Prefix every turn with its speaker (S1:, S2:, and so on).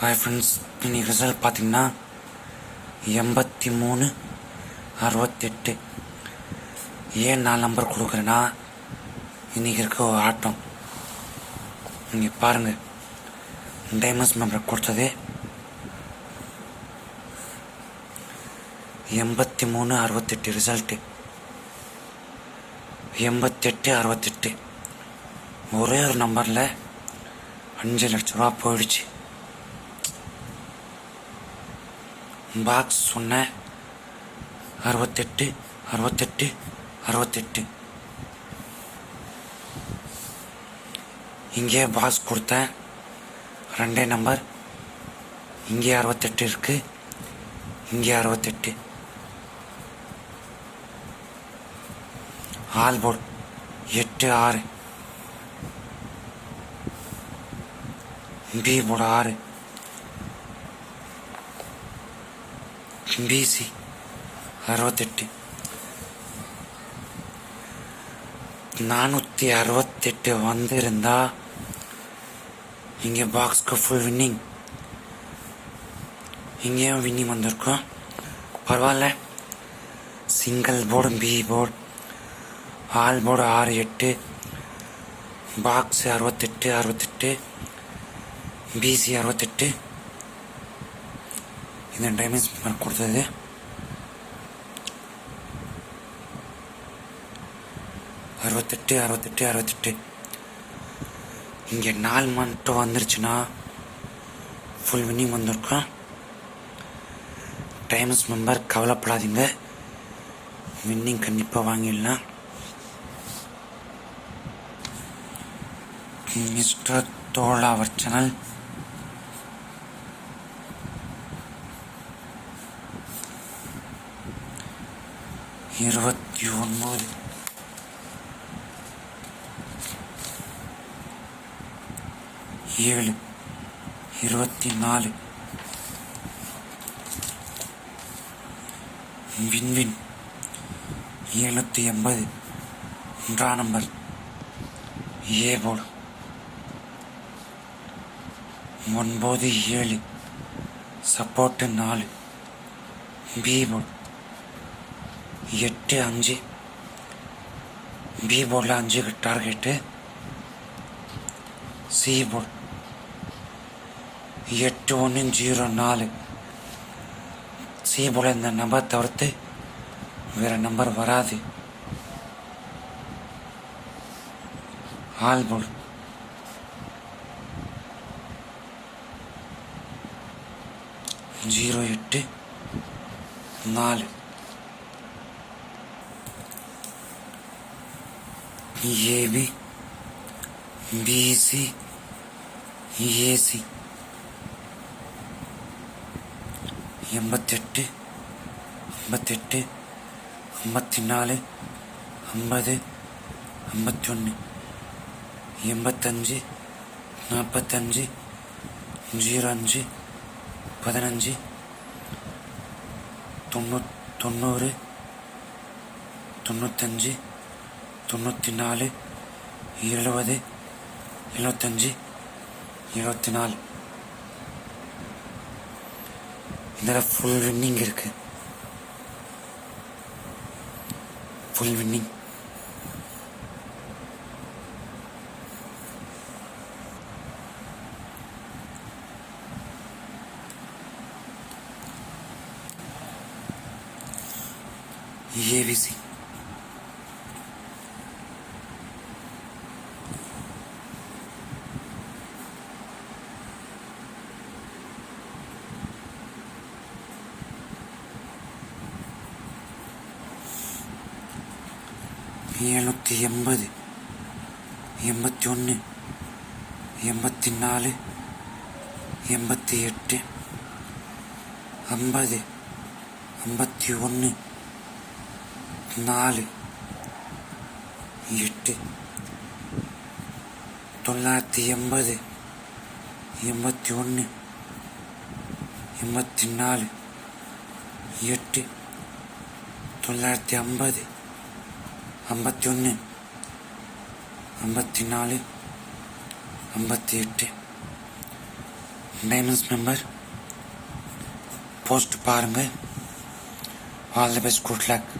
S1: Hi friends இன்னைக்கு result பார்த்தீங்கன்னா எண்பத்தி மூணு அறுபத்தெட்டு. ஏன் நான் நம்பர் கொடுக்குறேன்னா இன்றைக்கி இருக்க ஒரு ஆட்டம். நீங்கள் பாருங்கள் டைமண்ட்ஸ் மெம்பரை கொடுத்தது எண்பத்தி மூணு அறுபத்தெட்டு ரிசல்ட்டு எண்பத்தெட்டு அறுபத்தெட்டு. ஒரே ஒரு நம்பரில் அஞ்சு லட்ச ரூபா போயிடுச்சு. பாக்ஸ் சொன்ன அறுபத்தெட்டு அறுபத்தெட்டு அறுபத்தெட்டு. இங்கே பாக்ஸ் கொடுத்தேன் ரெண்டே நம்பர். இங்கே அறுபத்தெட்டு இருக்கு. இங்கே அறுபத்தெட்டு. ஆல் போர்ட் எட்டு ஆறு. பி போர்டு ஆறு. பிசி அறுபத்தெட்டு நானூற்றி அறுபத்தெட்டு வந்திருந்தா இங்கே பாக்ஸ்க்கு ஃபுல் வின்னிங் இங்கேயும் வின்னிங் வந்திருக்கோம் பரவாயில்ல single board B board all board ஆறு எட்டு பாக்ஸ் அறுபத்தெட்டு அறுபத்தெட்டு பிசி அறுபத்தெட்டு இந்த டைமண்ட்ஸ் மார்க் கொடுத்தது. அறுபத்தெட்டு அறுபத்தெட்டு அறுபத்தெட்டு. இங்கே நாலு மட்டும் வந்துருச்சுன்னா ஃபுல் வின்னிங் வந்திருக்கும். டைமண்ட்ஸ் மெம்பர் கவலைப்படாதீங்க. வின்னிங் கண்டிப்பாக வாங்கிடலாம். மிஸ்டர் தோழா அவர் சேனல் இருபத்தி ஒன்பது. ஏழு இருபத்தி நாலு. வின்வின் எழுநூற்றி எண்பது. ஒன்றா நம்பர் ஏ போர்டு ஒன்பது ஏழு சப்போர்ட்டு நாலு. பி போர்டு எட்டு அஞ்சு பி போர்டில் அஞ்சுக்கு டார்கெட்டு சி போர்டு எட்டு ஒன்று ஜீரோ நாலு. சி போர்டில் இந்த நம்பர் தவிர்த்து வேறு நம்பர் வராது. ஆல் போர்டு ஜீரோ எட்டு நாலு. ஏபி பிசி ஏசி எண்பத்தெட்டு ஐம்பத்தெட்டு ஐம்பத்தி நாலு ஐம்பது ஐம்பத்தி ஒன்று எண்பத்தஞ்சு நாற்பத்தஞ்சு ஜீரோ அஞ்சு பதினஞ்சு தொண்ணூ தொண்ணூறு தொண்ணூத்தஞ்சு தொண்ணூற்றி நாலு எழுபது எழுபத்தஞ்சி எழுபத்தி நாலு இதில் ஃபுல் வின்னிங் இருக்கு ஃபுல் வின்னிங் ஏவிசி எழுநூற்றி எண்பது எண்பத்தி ஒன்று எண்பத்தி நாலு எண்பத்தி எட்டு ஐம்பது ஐம்பத்தி ஒன்று நாலு எட்டு தொள்ளாயிரத்தி எண்பது எண்பத்தி ஒன்று எண்பத்தி நாலு எட்டு தொள்ளாயிரத்தி ஐம்பது ஐம்பத்தி ஒன்று ஐம்பத்தி நாலு ஐம்பத்தி எட்டு டைமண்ட்ஸ் மெம்பர் போஸ்ட் பாருங்கள் all the best good luck